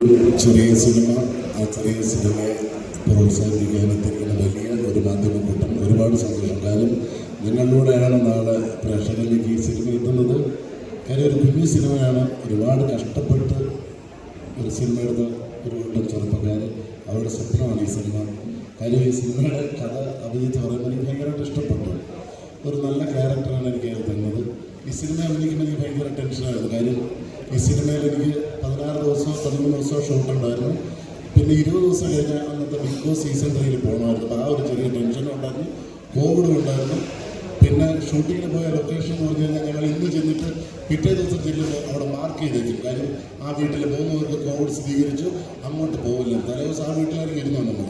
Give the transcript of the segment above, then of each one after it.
ചെറിയ സിനിമ ആ ചെറിയ സിനിമയെ പ്രോത്സാഹിപ്പിക്കാൻ എത്തിക്കുന്ന വലിയ ഒരു മാധ്യമം കിട്ടും ഒരുപാട് സന്തോഷം കാര്യം നിങ്ങളിലൂടെയാണ് നാളെ പ്രേക്ഷകരിലേക്ക് ഈ സിനിമ എത്തുന്നത്. കാര്യം ഒരു കുഞ്ഞു സിനിമയാണ്. ഒരുപാട് കഷ്ടപ്പെട്ട് ഒരു സിനിമ എടുത്ത ഒരു കൂട്ടം ചെറുപ്പക്കാർ അവരുടെ സ്വപ്നമാണ് ഈ സിനിമ. കാര്യം ഈ സിനിമയുടെ കഥ അഭിജിത്ത് പറയുമ്പോൾ എനിക്ക് ഭയങ്കരമായിട്ട് ഇഷ്ടപ്പെട്ടു. ഒരു നല്ല ക്യാരക്ടറാണ് എനിക്ക് അതിൽ തന്നത് ഈ സിനിമ അഭിനയിക്കുമ്പോൾ എനിക്ക് ഭയങ്കര ടെൻഷനായിരുന്നു കാര്യം ഈ സിനിമയിൽ എനിക്ക് പതിനാറ് ദിവസം പതിമൂന്ന് ദിവസം ഷൂട്ട് ഉണ്ടായിരുന്നു. പിന്നെ ഇരുപത് ദിവസം കഴിഞ്ഞാൽ അന്നത്തെ ബിഗ് ബോസ് സീസൺ ത്രീയിൽ പോകണമായിരുന്നു അപ്പോൾ ആ ഒരു ചെറിയ ടെൻഷനും ഉണ്ടായിരുന്നു കോവിഡും ഉണ്ടായിരുന്നു. പിന്നെ ഷൂട്ടിങ്ങിന് പോയ ലൊക്കേഷൻ എന്ന് പറഞ്ഞു കഴിഞ്ഞാൽ ഞങ്ങൾ ഇന്ന് ചെന്നിട്ട് പിറ്റേ ദിവസം ചെല്ലുമ്പോൾ അവിടെ മാർക്ക് ചെയ്തേക്കും. കാര്യം ആ വീട്ടിൽ പോകുന്നവർക്ക് കോവിഡ് സ്ഥിരീകരിച്ചു അങ്ങോട്ട് പോകില്ല തലേ ദിവസം ആ വീട്ടിലായിരിക്കും ഇരുന്നു നമ്മൾ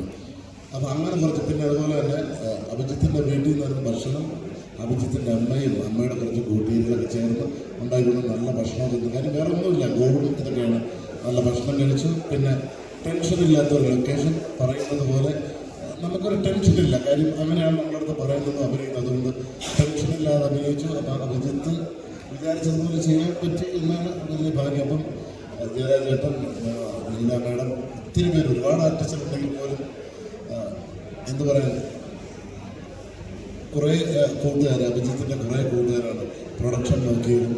അപ്പോൾ അങ്ങനെ കുറച്ച് പിന്നെ അതുപോലെ തന്നെ അഭിജിത്തിന്റെ വീട്ടിൽ നിന്നായിരുന്നു ഭക്ഷണം. അഭിജിത്തിന്റെ അമ്മയും അമ്മയുടെ കുറച്ച് കൂട്ടുകാരികളൊക്കെ ചേർന്ന് ഉണ്ടായിരുന്ന നല്ല ഭക്ഷണം തിന്നു. കാര്യം വേറെ ഒന്നുമില്ല ഗോകുളത്തിനൊക്കെയാണ് നല്ല ഭക്ഷണം കഴിച്ചു. പിന്നെ ടെൻഷൻ ഇല്ലാത്ത ഒരു ലൊക്കേഷൻ പറയുന്നത് പോലെ നമുക്കൊരു നമുക്കൊരു ടെൻഷനില്ല കാര്യം അങ്ങനെയാണ് അടുത്ത് പറയുന്നത് അഭിനയിക്കുന്നത് അതുകൊണ്ട് ടെൻഷനില്ലാതെ അഭിനയിച്ചു. അപ്പം അഭിജിത്ത് വിചാരിച്ചതുപോലെ ചെയ്യാൻ പറ്റി എന്നാണ് വലിയ ഭാഗ്യം. അപ്പം ജയരാജേട്ടൻ ലീല മാഡം ഒത്തിരി പേര് ഒരുപാട് ആർട്ടിസ്റ്റ് ഉണ്ടെങ്കിൽ പോലും എന്ത് പറയാൻ കുറേ കൂട്ടുകാർ അഭിജിത്തിന്റെ കുറേ കൂട്ടുകാരാണ് പ്രൊഡക്ഷൻ നോക്കിയതും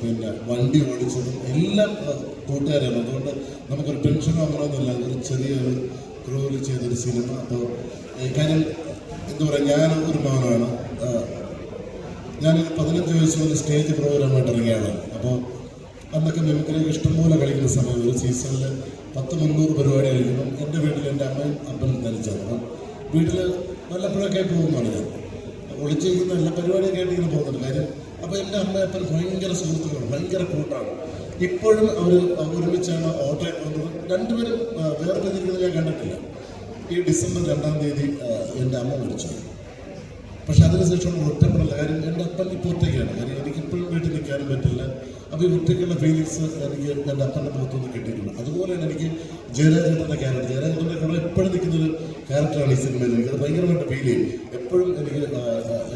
പിന്നെ വണ്ടി ഓടിച്ചതും എല്ലാം കൂട്ടുകാരാണ്. അതുകൊണ്ട് നമുക്കൊരു ടെൻഷനോ അങ്ങനെയൊന്നുമില്ല. ഒരു ചെറിയൊരു ക്രൂവിൽ ചെയ്തൊരു സിനിമ അപ്പോൾ കാര്യം എന്താ പറയുക ഞാൻ ഒരു മകനാണ്. ഞാനൊരു പതിനഞ്ച് വയസ്സ് മുതൽ സ്റ്റേജ് പ്രോഗ്രാമായിട്ട് ഇറങ്ങിയാണ്. അപ്പോൾ അന്നൊക്കെ മിമിക്രിയൊക്കെ ഇഷ്ടംപോലെ കളിക്കുന്ന സമയം ഒരു സീസണിൽ പത്ത് മുന്നൂറ് പരിപാടി കളിക്കുമ്പം എന്റെ വീട്ടിൽ എന്റെ അമ്മയും അപ്പനും ധരിച്ചത് അപ്പം വീട്ടിൽ വല്ലപ്പോഴൊക്കെ പോകുന്നതാണ് ഞാൻ. ഒളിച്ചിരിക്കുന്ന എല്ലാ പരിപാടിയൊക്കെ ആയിട്ട് ഇങ്ങനെ പോകുന്നുണ്ട്. കാര്യം അപ്പോൾ എന്റെ അമ്മ അപ്പൻ ഭയങ്കര സുഹൃത്തുക്കളാണ് ഭയങ്കര കൂട്ടാണ്. ഇപ്പോഴും അവർ ഒരുമിച്ചാണ് ഓട്ടോ പോകുന്നത് രണ്ടുപേരും ആ, വേർപിരിക്കുന്നത് ഞാൻ കണ്ടിട്ടില്ല. ഈ ഡിസംബർ രണ്ടാം തീയതി എന്റെ അമ്മ മരിച്ചു. പക്ഷെ അതിനുശേഷം ഒറ്റപ്പെടില്ല കാര്യം എന്റെ അപ്പൻ ഇപ്പോൾ ഒറ്റയ്ക്കാണ്. കാര്യം എനിക്കിപ്പോഴും വീട്ടിൽ നിൽക്കാനും പറ്റില്ല. അപ്പോൾ ഈ ഒറ്റയ്ക്കുള്ള ഫീലിങ്സ് എനിക്ക് എന്റെ അപ്പന്റെ മുഖത്തുനിന്ന് കിട്ടിയിട്ടുണ്ട്. അതുപോലെയാണ് എനിക്ക് ജയരാജേട്ടന്റെ ക്യാരക്ടർ ജയരാജൻ ജയരാജേട്ടന്റെ കൂടെ എപ്പോഴും നിൽക്കുന്ന നിൽക്കുന്നൊരു ക്യാരക്ടറാണ് ഈ സിനിമയിൽ എനിക്കത് ഭയങ്കരമായിട്ട് ഫീൽ ചെയ്യും. എപ്പോഴും എനിക്ക്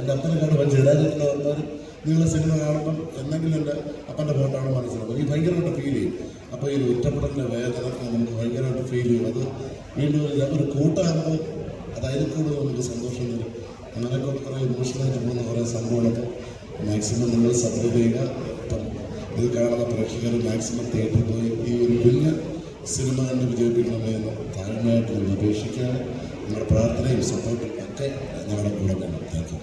എന്റെ അപ്പനെ കാണുമ്പോൾ ജയരാജൻ എന്ന് പറഞ്ഞാൽ നിങ്ങൾ സിനിമ കാണുമ്പം എന്തെങ്കിലും എന്റെ അപ്പന്റെ ഫോട്ടാണ് മനസ്സിലാവും. എനിക്ക് ഭയങ്കരമായിട്ട് ഫീൽ ചെയ്യും. അപ്പോൾ ഈ ഒരു ഒറ്റപ്പെടലിന്റെ വേദന നമുക്ക് ഭയങ്കരമായിട്ട് ഫീൽ ചെയ്യും. അത് വീണ്ടും ഒരു ഒരു കൂട്ടാകുമ്പോൾ അത് അതിൽ കൂടുതൽ നമുക്ക് സന്തോഷം തരും. അങ്ങനെയൊക്കെ കുറേ ഇമോഷണലായിട്ട് പോകുന്ന കുറേ സംഭവങ്ങളൊക്കെ മാക്സിമം നിങ്ങൾ സപ്പോർട്ട് ചെയ്യുക. ഇത് കാണുന്ന പ്രേക്ഷകർ മാക്സിമം തിയേറ്ററിൽ പോയി ഈ ഒരു കുഞ്ഞ് സിനിമ കണ്ട് വിജയിപ്പിക്കണമേ എന്ന് താഴ്മയായിട്ട് നമ്മൾ അപേക്ഷിക്കുകയാണ്. നിങ്ങളുടെ പ്രാർത്ഥനയും സപ്പോർട്ടും ഒക്കെ ഞങ്ങളുടെ കൂടെ വേണം. Thank you.